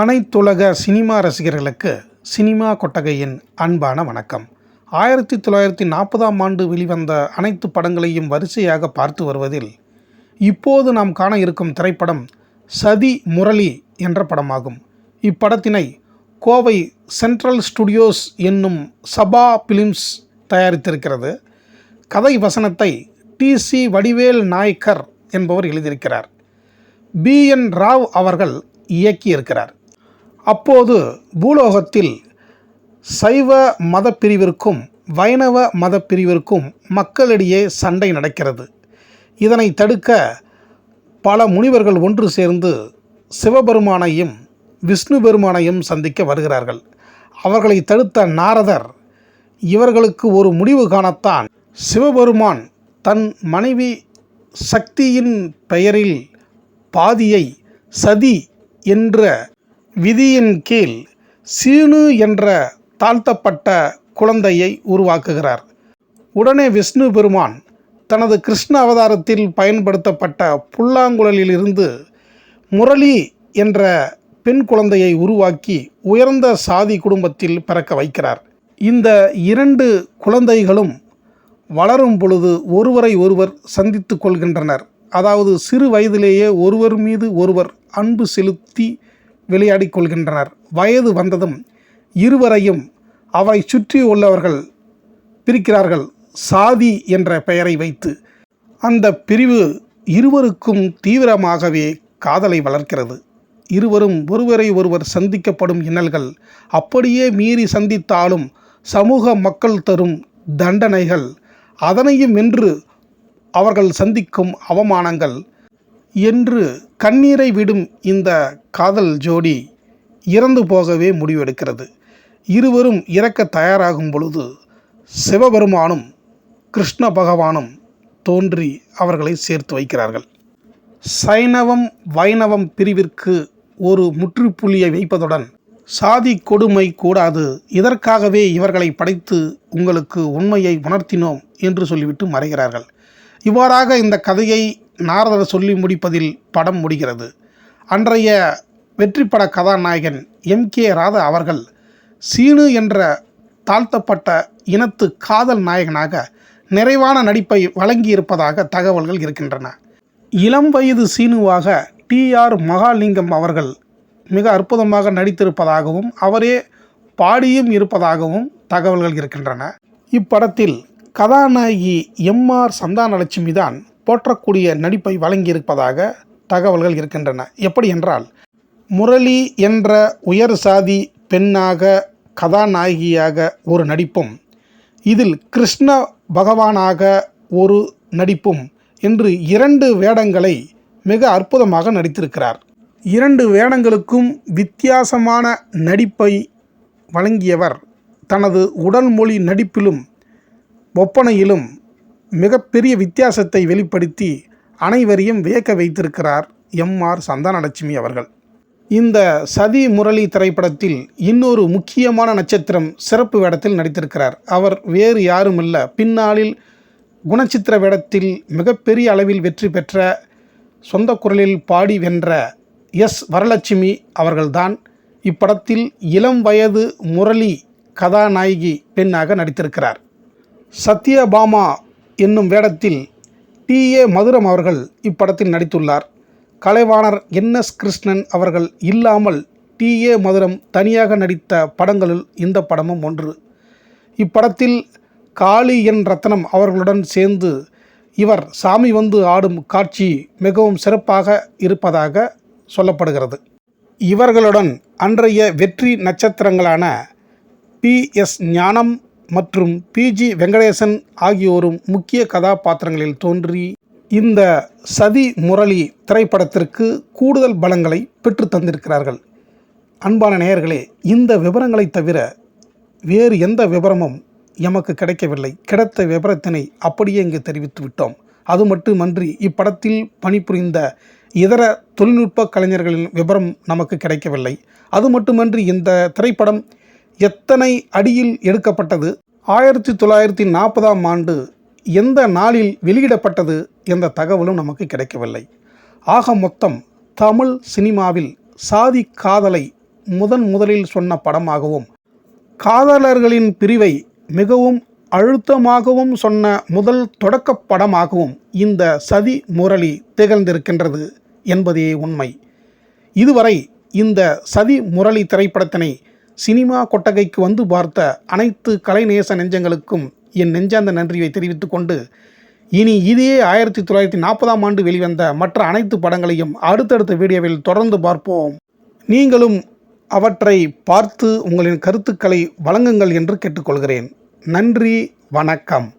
அனைத்துலக சினிமா ரசிகர்களுக்கு சினிமா கொட்டகையின் அன்பான வணக்கம். ஆயிரத்தி தொள்ளாயிரத்தி நாற்பதாம் ஆண்டு வெளிவந்த அனைத்து படங்களையும் வரிசையாக பார்த்து வருவதில் இப்போது நாம் காண இருக்கும் திரைப்படம் சதி முரளி என்ற படமாகும். இப்படத்தினை கோவை சென்ட்ரல் ஸ்டுடியோஸ் என்னும் சபா பிலிம்ஸ் தயாரித்திருக்கிறது. கதை வசனத்தை டி சி வடிவேல் நாயக்கர் என்பவர் எழுதியிருக்கிறார். பி என் ராவ் அவர்கள் இயக்கியிருக்கிறார். அப்போது பூலோகத்தில் சைவ மதப்பிரிவிற்கும் வைணவ மதப்பிரிவிற்கும் மக்களிடையே சண்டை நடக்கிறது. இதனை தடுக்க பல முனிவர்கள் ஒன்று சேர்ந்து சிவபெருமானையும் விஷ்ணு பெருமானையும் சந்திக்க வருகிறார்கள். அவர்களை தடுத்த நாரதர் இவர்களுக்கு ஒரு முடிவு காணத்தான். சிவபெருமான் தன் மனைவி சக்தியின் பெயரில் பாதியை சதி என்ற விதியின் கீழ் சீனு என்ற தாழ்த்தப்பட்ட குழந்தையை உருவாக்குகிறார். உடனே விஷ்ணு பெருமான் தனது கிருஷ்ண அவதாரத்தில் பயன்படுத்தப்பட்ட புல்லாங்குழலிலிருந்து முரளி என்ற பெண் குழந்தையை உருவாக்கி உயர்ந்த சாதி குடும்பத்தில் பிறக்க வைக்கிறார். இந்த இரண்டு குழந்தைகளும் வளரும் பொழுது ஒருவரை ஒருவர் சந்தித்து கொள்கின்றனர். அதாவது சிறு வயதிலேயே ஒருவர் மீது ஒருவர் அன்பு செலுத்தி விளையாடிக் கொள்கின்றனர் வயது வந்ததும் இருவரையும் அவரை சுற்றி உள்ளவர்கள் பிரிக்கிறார்கள். சாதி என்ற பெயரை வைத்து அந்த பிரிவு இருவருக்கும் தீவிரமாகவே காதலை வளர்க்கிறது. இருவரும் ஒருவரை ஒருவர் சந்திக்கப்படும் இன்னல்கள் அப்படியே மீறி சந்தித்தாலும் சமூக மக்கள் தரும் தண்டனைகள் அதனையும் வென்று அவர்கள் சந்திக்கும் அவமானங்கள் என்று கண்ணீரை விடும் இந்த காதல் ஜோடி இறந்து போகவே முடிவெடுக்கிறது. இருவரும் இறக்க தயாராகும் பொழுது சிவபெருமானும் கிருஷ்ண பகவானும் தோன்றி அவர்களை சேர்த்து வைக்கிறார்கள். சைனவம் வைணவம் பிரிவிற்கு ஒரு முற்றுப்புள்ளியை வைப்பதுடன் சாதி கொடுமை கூடாது இதற்காகவே இவர்களை படைத்து உங்களுக்கு உண்மையை உணர்த்தினோம் என்று சொல்லிவிட்டு மறைகிறார்கள். இவ்வாறாக இந்த கதையை நாரதர் சொல்லி முடிப்பதில் படம் முடிகிறது. அன்றைய வெற்றிப்பட கதாநாயகன் எம். கே. ராதா அவர்கள் சீனு என்ற தாழ்த்தப்பட்ட இனத்து காதல் நாயகனாக நிறைவான நடிப்பை வழங்கியிருப்பதாக தகவல்கள் இருக்கின்றன. இளம் வயது சீனுவாக டி. ஆர். மகாலிங்கம் அவர்கள் மிக அற்புதமாக நடித்திருப்பதாகவும் அவரே பாடியும் இருப்பதாகவும் தகவல்கள் இருக்கின்றன. இப்படத்தில் கதாநாயகி எம். ஆர். சந்தானலட்சுமி தான் போற்றக்கூடிய நடிப்பை வழங்கியிருப்பதாக தகவல்கள் இருக்கின்றன. எப்படி என்றால் முரளி என்ற உயர் சாதி பெண்ணாக கதாநாயகியாக ஒரு நடிப்பும் இதில் கிருஷ்ண பகவானாக ஒரு நடிப்பும் என்று இரண்டு வேடங்களை மிக அற்புதமாக நடித்திருக்கிறார். இரண்டு வேடங்களுக்கும் வித்தியாசமான நடிப்பை வழங்கியவர் தனது உடல் மொழி நடிப்பிலும் ஒப்பனையிலும் மிகப்பெரிய வித்தியாசத்தை வெளிப்படுத்தி அனைவரையும் வியக்க வைத்திருக்கிறார் எம் ஆர் சந்தானலட்சுமி அவர்கள். இந்த சதி முரளி திரைப்படத்தில் இன்னொரு முக்கியமான நட்சத்திரம் சிறப்பு வேடத்தில் நடித்திருக்கிறார். அவர் வேறு யாருமல்ல. பின்னாளில் குணச்சித்திர வேடத்தில் மிகப்பெரிய அளவில் வெற்றி பெற்ற சொந்த குரலில் பாடி வென்ற எஸ் வரலட்சுமி அவர்கள்தான் இப்படத்தில் இளம் வயது முரளி கதாநாயகி பெண்ணாக நடித்திருக்கிறார். சத்யபாமா என்னும் வேடத்தில் டி. ஏ. மதுரம் அவர்கள் இப்படத்தில் நடித்துள்ளார். கலைவாணர் என். எஸ். கிருஷ்ணன் அவர்கள் இல்லாமல் டி. ஏ. மதுரம் தனியாக நடித்த படங்களில் இந்த படமும் ஒன்று. இப்படத்தில் காளி என். ரத்னம் அவர்களுடன் சேர்ந்து இவர் சாமி வந்து ஆடும் காட்சி மிகவும் சிறப்பாக இருப்பதாக சொல்லப்படுகிறது. இவர்களுடன் அன்றைய வெற்றி நட்சத்திரங்களான பி. எஸ். ஞானம் மற்றும் பிஜி வெங்கடேசன் ஆகியோரும் முக்கிய கதாபாத்திரங்களில் தோன்றி இந்த சதி முரளி திரைப்படத்திற்கு கூடுதல் பலங்களை பெற்று தந்திருக்கிறார்கள். அன்பான நேயர்களே இந்த விவரங்களை தவிர வேறு எந்த விவரமும் எமக்கு கிடைக்கவில்லை. கிடைத்த விவரத்தினை அப்படியே இங்கு தெரிவித்து விட்டோம். அது மட்டுமன்றி இப்படத்தில் பணிபுரிந்த இதர தொழில்நுட்ப கலைஞர்களின் விவரம் நமக்கு கிடைக்கவில்லை. அது மட்டுமன்றி இந்த திரைப்படம் எத்தனை அடியில் எடுக்கப்பட்டது? ஆயிரத்தி தொள்ளாயிரத்தி நாற்பதாம் ஆண்டு எந்த நாளில் வெளியிடப்பட்டது என்ற தகவலும் நமக்கு கிடைக்கவில்லை. ஆக மொத்தம் தமிழ் சினிமாவில் சாதி காதலை முதன் முதலில் சொன்ன படமாகவும் காதலர்களின் பிரிவை மிகவும் அழுத்தமாகவும் சொன்ன முதல் தொடக்கப் படமாகவும் இந்த சதி முரளி திகழ்ந்திருக்கின்றது என்பதே உண்மை. இதுவரை இந்த சதி முரளி திரைப்படத்தினை சினிமா கொட்டகைக்கு வந்து பார்த்த அனைத்து கலைநேச நெஞ்சங்களுக்கும் என் நெஞ்சார்ந்த நன்றியை தெரிவித்து கொண்டு இனி இதே ஆயிரத்தி தொள்ளாயிரத்தி நாற்பதாம் ஆண்டு வெளிவந்த மற்ற அனைத்து படங்களையும் அடுத்தடுத்த வீடியோவில் தொடர்ந்து பார்ப்போம். நீங்களும் அவற்றை பார்த்து உங்களின் கருத்துக்களை வழங்குங்கள் என்று கேட்டுக்கொள்கிறேன். நன்றி வணக்கம்.